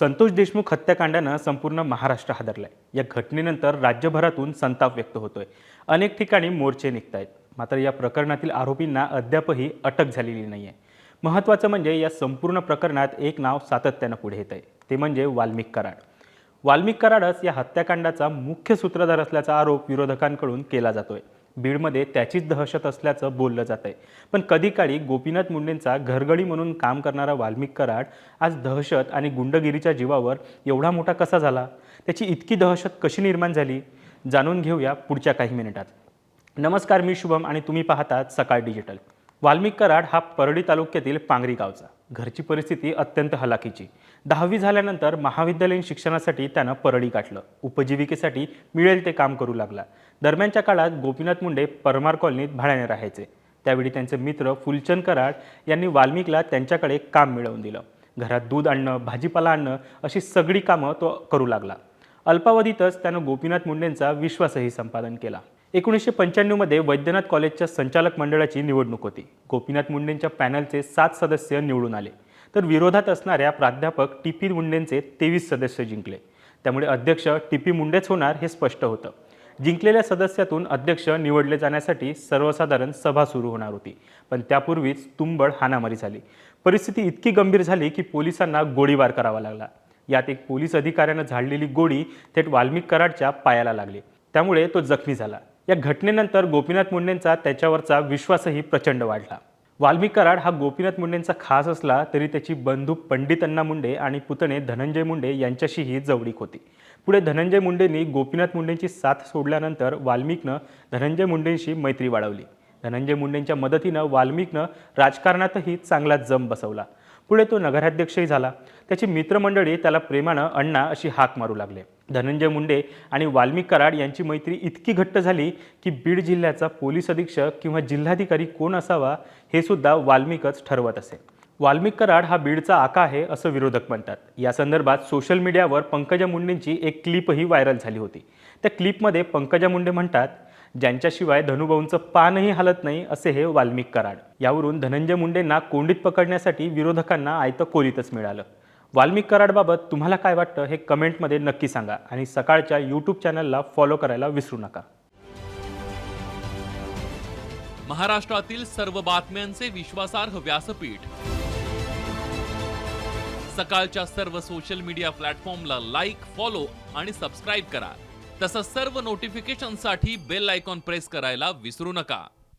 संतोष देशमुख हत्याकांडानं संपूर्ण महाराष्ट्र हादरलाय. या घटनेनंतर राज्यभरातून संताप व्यक्त होतोय. अनेक ठिकाणी मोर्चे निघत आहेत मात्र या प्रकरणातील आरोपींना अद्यापही अटक झालेली नाही आहे महत्त्वाचं म्हणजे या संपूर्ण प्रकरणात एक नाव सातत्यानं पुढे येत आहे ते म्हणजे वाल्मिक कराड. वाल्मिक कराडच या हत्याकांडाचा मुख्य सूत्रधार असल्याचा आरोप विरोधकांकडून केला जातोय. बीडमध्ये त्याचीच दहशत असल्याचं बोललं जात आहे पण कधी काळी गोपीनाथ मुंडेंचा घरगडी म्हणून काम करणारा वाल्मिक कराड आज दहशत आणि गुंडगिरीच्या जीवावर एवढा मोठा कसा झाला? त्याची इतकी दहशत कशी निर्माण झाली? जाणून घेऊया पुढच्या काही मिनिटात. नमस्कार मी शुभम आणि तुम्ही पाहतात सकाळ डिजिटल. वाल्मिक कराड हा परळी तालुक्यातील पांगरी गावचा. घरची परिस्थिती अत्यंत हलाखीची. दहावी झाल्यानंतर महाविद्यालयीन शिक्षणासाठी त्यानं परळी गाठलं. उपजीविकेसाठी मिळेल ते काम करू लागला. दरम्यानच्या काळात गोपीनाथ मुंडे परमार कॉलनीत भाड्याने राहायचे. त्यावेळी त्यांचे मित्र फुलचंद कराड यांनी वाल्मिकला त्यांच्याकडे काम मिळवून दिलं. घरात दूध आणणं भाजीपाला आणणं अशी सगळी कामं तो करू लागला. अल्पावधीतच त्यानं गोपीनाथ मुंडेंचा विश्वासही संपादन केला. एकोणीसशे पंच्याण्णवमध्ये वैद्यनाथ कॉलेजच्या संचालक मंडळाची निवडणूक होती. गोपीनाथ मुंडेंच्या पॅनलचे सात सदस्य निवडून आले. तर विरोधात असणाऱ्या प्राध्यापक टी पी मुंडेंचे तेवीस सदस्य जिंकले. त्यामुळे अध्यक्ष टी पी मुंडेच होणार हे स्पष्ट होतं. जिंकलेल्या सदस्यातून अध्यक्ष निवडले जाण्यासाठी सर्वसाधारण सभा सुरू होणार होती. पण त्यापूर्वीच तुंबड हाणामारी झाली. परिस्थिती इतकी गंभीर झाली की पोलिसांना गोळीबार करावा लागला. यात एक पोलीस अधिकाऱ्यानं झाडलेली गोळी थेट वाल्मिक कराडच्या पायाला लागली. त्यामुळे तो जखमी झाला. या घटनेनंतर गोपीनाथ मुंडेंचा त्याच्यावरचा विश्वासही प्रचंड वाढला. वाल्मिक कराड हा गोपीनाथ मुंडेंचा खास असला तरी त्याची बंधू पंडित अण्णा मुंडे आणि पुतणे धनंजय मुंडे यांच्याशीही जवळीक होती. पुढे धनंजय मुंडेंनी गोपीनाथ मुंडेंची साथ सोडल्यानंतर वाल्मिकनं धनंजय मुंडेंशी मैत्री वाढवली. धनंजय मुंडेंच्या मदतीनं वाल्मिकनं राजकारणातही चांगला जम बसवला. पुढे तो नगराध्यक्षही झाला. त्याची मित्रमंडळी त्याला प्रेमानं अण्णा अशी हाक मारू लागले. धनंजय मुंडे आणि वाल्मिक कराड यांची मैत्री इतकी घट्ट झाली की बीड जिल्ह्याचा पोलीस अधीक्षक किंवा जिल्हाधिकारी कोण असावा हे सुद्धा वाल्मिकच ठरवत असे. वाल्मिक कराड हा बीडचा आका आहे असं विरोधक म्हणतात. या संदर्भात सोशल मीडियावर पंकजा मुंडेंची एक क्लिपही व्हायरल झाली होती. त्या क्लिपमध्ये पंकजा मुंडे म्हणतात ज्यांच्याशिवाय धनुभाऊंचं पानही हलत नाही असे हे वाल्मिक कराड. यावरून धनंजय मुंडेंना कोंडीत पकडण्यासाठी विरोधकांना आयतं कोलीतच मिळालं. वाल्मिक कराडबाबत तुम्हाला काय वाटतं हे कमेंटमध्ये नक्की सांगा आणि सकाळच्या यूट्यूब चॅनलला फॉलो करायला विसरू नका. महाराष्ट्रातील सर्व बातम्यांचे विश्वासार्ह व्यासपीठ. सकाळच्या सर्व सोशल मीडिया प्लॅटफॉर्मला लाईक फॉलो आणि सबस्क्राईब करा. तसंच सर्व नोटिफिकेशनसाठी बेल आयकॉन प्रेस करायला विसरू नका.